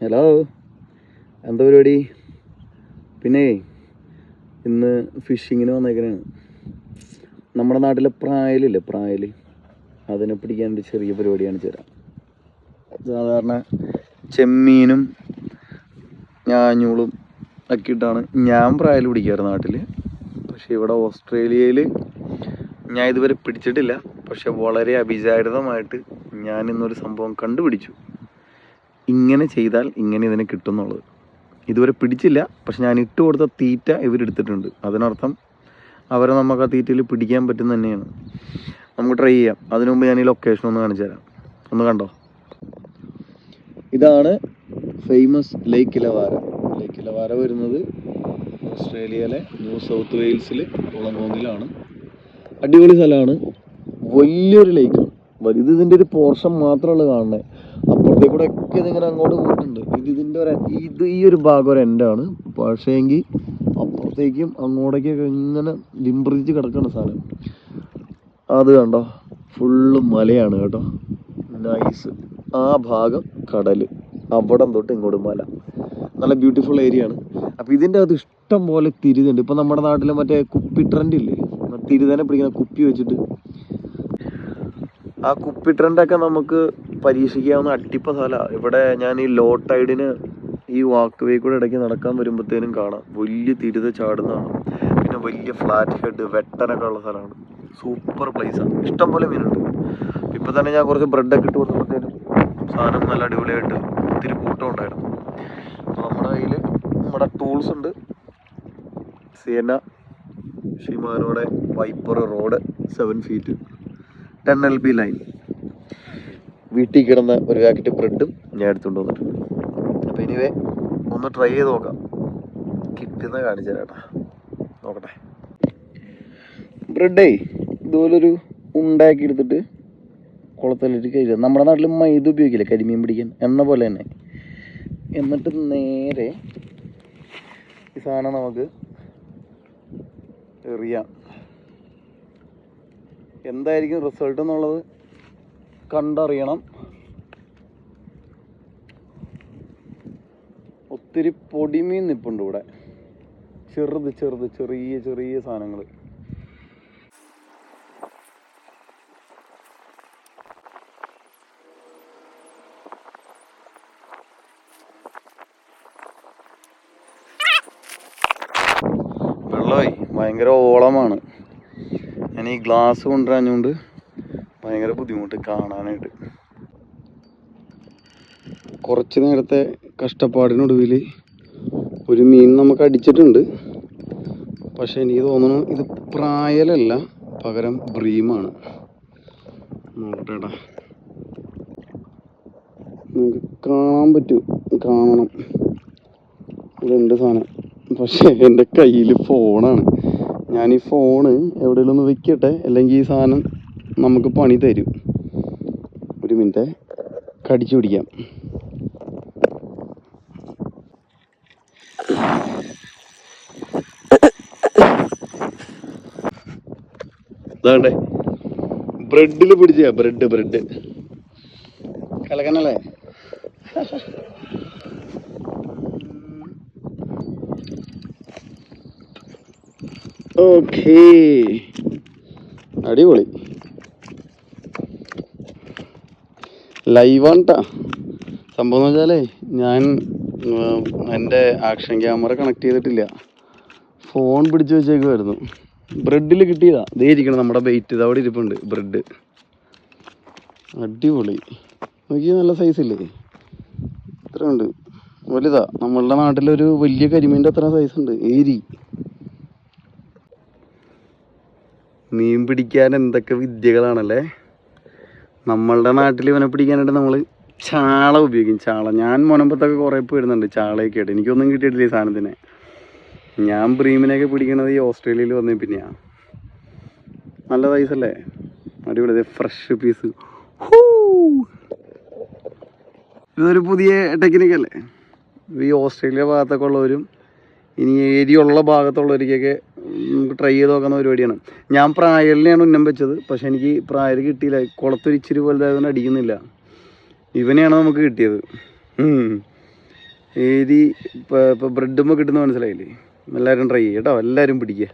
Hello എന്താ പരിപാടി? പിന്നെ ഇന്ന് ഫിഷിങ്ങിന് വന്നേക്കണാണ് നമ്മുടെ നാട്ടിലെ പ്രായലില്ലേ? പ്രായൽ അതിനെ പിടിക്കാൻ ഒരു ചെറിയ പരിപാടിയാണ് ചേരാ സാധാരണ ചെമ്മീനും ഞാഞ്ഞൂളും ഒക്കെ ഇട്ടാണ് ഞാൻ പ്രായൽ പിടിക്കാറ് നാട്ടിൽ പക്ഷേ ഇവിടെ ഓസ്ട്രേലിയയിൽ ഞാൻ ഇതുവരെ പിടിച്ചിട്ടില്ല. പക്ഷെ വളരെ അഭിചാരിതമായിട്ട് ഞാൻ ഇന്നൊരു സംഭവം കണ്ടുപിടിച്ചു. ഇങ്ങനെ ചെയ്താൽ ഇങ്ങനെ ഇതിനെ കിട്ടും എന്നുള്ളത് ഇതുവരെ പിടിച്ചില്ല പക്ഷെ ഞാൻ ഇട്ട് കൊടുത്ത തീറ്റ ഇവരെടുത്തിട്ടുണ്ട്. അതിനർത്ഥം അവരെ നമുക്ക് ആ തീറ്റയിൽ പിടിക്കാൻ പറ്റുന്ന തന്നെയാണ്. നമുക്ക് ട്രൈ ചെയ്യാം. അതിനുമുമ്പ് ഞാൻ ഈ ലൊക്കേഷൻ ഒന്ന് കാണിച്ചു തരാം. ഒന്ന് കണ്ടോ? ഇതാണ് ഫേമസ് ലേക്ക് ഇലവാര ലേക്ക് ഇലവാര വരുന്നത് ഓസ്ട്രേലിയയിലെ ന്യൂ സൗത്ത് വെയിൽസിൽ ഉളങ്ങോങ്ങിലാണ് അടിപൊളി സ്ഥലമാണ്. വലിയൊരു ലേക്കാണ് ഇത് ഇതിന്റെ ഒരു പോർഷൻ മാത്രമല്ല കാണുന്നത് അപ്പുറത്തെ കൂടെ ഒക്കെ ഇതിങ്ങനെ അങ്ങോട്ട് പോയിട്ടുണ്ട്. ഇത് ഇതിന്റെ ഒരു ഇത് ഈ ഒരു ഭാഗം ഒരു എൻഡാണ് പക്ഷേ എങ്കിൽ അപ്പുറത്തേക്കും അങ്ങോട്ടേക്കൊക്കെ ഇങ്ങനെ ലിംബ്രിച്ച് കിടക്കണ സാധനം. അത് കണ്ടോ? ഫുള്ള് മലയാണ് കേട്ടോ. നൈസ് ആ ഭാഗം കടൽ അവിടം തൊട്ട് ഇങ്ങോട്ട് മല. നല്ല ബ്യൂട്ടിഫുൾ ഏരിയ ആണ്. അപ്പോൾ ഇതിന്റെ അകത്ത് ഇഷ്ടം പോലെ തിരിതുണ്ട്. ഇപ്പോൾ നമ്മുടെ നാട്ടിൽ മറ്റേ കുപ്പി ട്രെൻഡ് ഇല്ലേ? തിരുതനെ പിടിക്കുന്ന കുപ്പി വെച്ചിട്ട് ആ കുപ്പി ട്രെൻഡൊക്കെ നമുക്ക് പരീക്ഷിക്കാവുന്ന അട്ടിപ്പ സ്ഥലമാണ് ഇവിടെ ഞാൻ ഈ ലോ ടൈഡിന് ഈ വാക്ക് വേ കൂടെ ഇടയ്ക്ക് നടക്കാൻ വരുമ്പോഴത്തേനും കാണാം. വലിയ തിരുത ചാടുന്നതാണ്. പിന്നെ വലിയ ഫ്ലാറ്റ് ഹെഡ് വെട്ടനൊക്കെ ഉള്ള സ്ഥലമാണ്. സൂപ്പർ പ്ലേസാണ് ഇഷ്ടം പോലെ മീനുണ്ട്. ഇപ്പം തന്നെ ഞാൻ കുറച്ച് ബ്രെഡൊക്കെ ഇട്ട് കൊടുത്തപ്പോഴത്തേനും സാധനം നല്ല അടിപൊളിയായിട്ട് ഒത്തിരി കൂട്ടം ഉണ്ടായിരുന്നു. അപ്പോൾ നമ്മുടെ കയ്യിൽ നമ്മുടെ ടൂൾസ് ഉണ്ട്. Sienna ഷിമാനോടെ viper rod seven feet ten L B line വീട്ടിൽ കിടന്ന ഒരു പാക്കറ്റ് ബ്രെഡും ഞാൻ എടുത്തുകൊണ്ട് വന്നിട്ടുണ്ട്. അപ്പോൾ ഇനിവേ ഒന്ന് ട്രൈ ചെയ്ത് നോക്കാം. കിട്ടുന്ന കാണിച്ചു തരാട്ടാ നോക്കട്ടെ. ബ്രെഡേ ഇതുപോലൊരു ഉണ്ടാക്കി എടുത്തിട്ട് കുളത്തിലിട്ട് കഴിക്കുക. നമ്മുടെ നാട്ടിൽ മൈദ ഉപയോഗിക്കില്ല? കരിമീൻ പിടിക്കാൻ എന്ന പോലെ തന്നെ. എന്നിട്ട് നേരെ ഈ സാധനം നമുക്ക് എറിയാം. എന്തായിരിക്കും റിസൾട്ട് എന്നുള്ളത് കണ്ടറിയണം. ഒത്തിരി പൊടിമീൻ നിപ്പുണ്ട് ഇവിടെ. ചെറുത് ചെറുത് ചെറിയ ചെറിയ സാധനങ്ങൾ വെള്ളമായി. ഭയങ്കര ഓളമാണ്. ഞാൻ ഈ ഗ്ലാസ് കൊണ്ടുവരാഞ്ഞുകൊണ്ട് ഭയങ്കര ബുദ്ധിമുട്ട് കാണാനായിട്ട്. കുറച്ച് നേരത്തെ കഷ്ടപ്പാടിനൊടുവിൽ ഒരു മീൻ നമുക്ക് അടിച്ചിട്ടുണ്ട്. പക്ഷെ എനിക്ക് തോന്നുന്നു ഇത് പ്രായലല്ല പകരം ബ്രീമാണ്. നോക്കട്ടെടാ നമുക്ക് കാണാൻ പറ്റും. കാണണം. ഇതുണ്ട് സാധനം? പക്ഷേ എന്റെ കയ്യിൽ ഫോണാണ് ഞാൻ ഈ ഫോണ് എവിടെയെങ്കിലും ഒന്ന് വെക്കട്ടെ? അല്ലെങ്കിൽ ഈ സാധനം നമുക്ക് പണി തരും. ഒരു മിനിറ്റ്. കടിച്ചു പിടിക്കാം. ഇതാണ്ടേ ബ്രെഡിൽ പിടിച്ച. Bread bread. കലക്കനല്ലേ ഓക്കേ. അടിപൊളി. ലൈവാണ് കേട്ടോ സംഭവം എന്ന് വെച്ചാലേ ഞാൻ എന്റെ ആക്ഷൻ ക്യാമറ കണക്ട് ചെയ്തിട്ടില്ല. ഫോൺ പിടിച്ചു വെച്ചേക്കുമായിരുന്നു ബ്രെഡിൽ കിട്ടിയതാ. ദേ ഇരിക്കണം നമ്മുടെ ബെയ്റ്റ് ഇത് അവിടെ ഇരിപ്പുണ്ട് ബ്രെഡ്. അടിപൊളി. നോക്കിയാൽ നല്ല സൈസ് ഇല്ലേ? ഇത്ര ഉണ്ട് വലുതാ. നമ്മളുടെ നാട്ടിലൊരു വലിയ കരിമീന്റെ അത്ര സൈസ് ഉണ്ട്. ഏരി. മീൻ പിടിക്കാൻ എന്തൊക്കെ വിദ്യകളാണല്ലേ? നമ്മളുടെ നാട്ടിൽ ഇവനെ പിടിക്കാനായിട്ട് നമ്മൾ ചാള ഉപയോഗിക്കും. ചാള. ഞാൻ മുനമ്പത്തൊക്കെ കുറേ പോയിരുന്നുണ്ട് ചാളയൊക്കെ ആയിട്ട്. എനിക്കൊന്നും കിട്ടിയിട്ടില്ല ഈ സാധനത്തിന്. ഞാൻ ബ്രീമിനെയൊക്കെ പിടിക്കണത് ഈ ഓസ്ട്രേലിയയിൽ വന്നേ പിന്നെയാണ് നല്ല പൈസല്ലേ അടിപൊളി. ഫ്രഷ് പീസ് ഇതൊരു പുതിയ ടെക്നിക്കല്ലേ ഈ ഓസ്ട്രേലിയ ഭാഗത്തൊക്കെ ഉള്ളവരും ഇനി ഏരിയ ഉള്ള ഭാഗത്തുള്ളവർക്കൊക്കെ ട്രൈ ചെയ്ത് നോക്കുന്ന പരിപാടിയാണ്. ഞാൻ പ്രായലിനെയാണ് ഉന്നം വെച്ചത്. പക്ഷെ എനിക്ക് പ്രായൽ കിട്ടിയില്ല. കുളത്തൊരു ഇച്ചിരി വലുതായതുകൊണ്ട് അടിക്കുന്നില്ല. ഇവനെയാണ് നമുക്ക് കിട്ടിയത്. ഏതി ഇപ്പോൾ ബ്രെഡുമ്പോൾ കിട്ടുന്ന മനസ്സിലായില്ലേ? എല്ലാവരും ട്രൈ ചെയ്യട്ടോ എല്ലാവരും പിടിക്കുക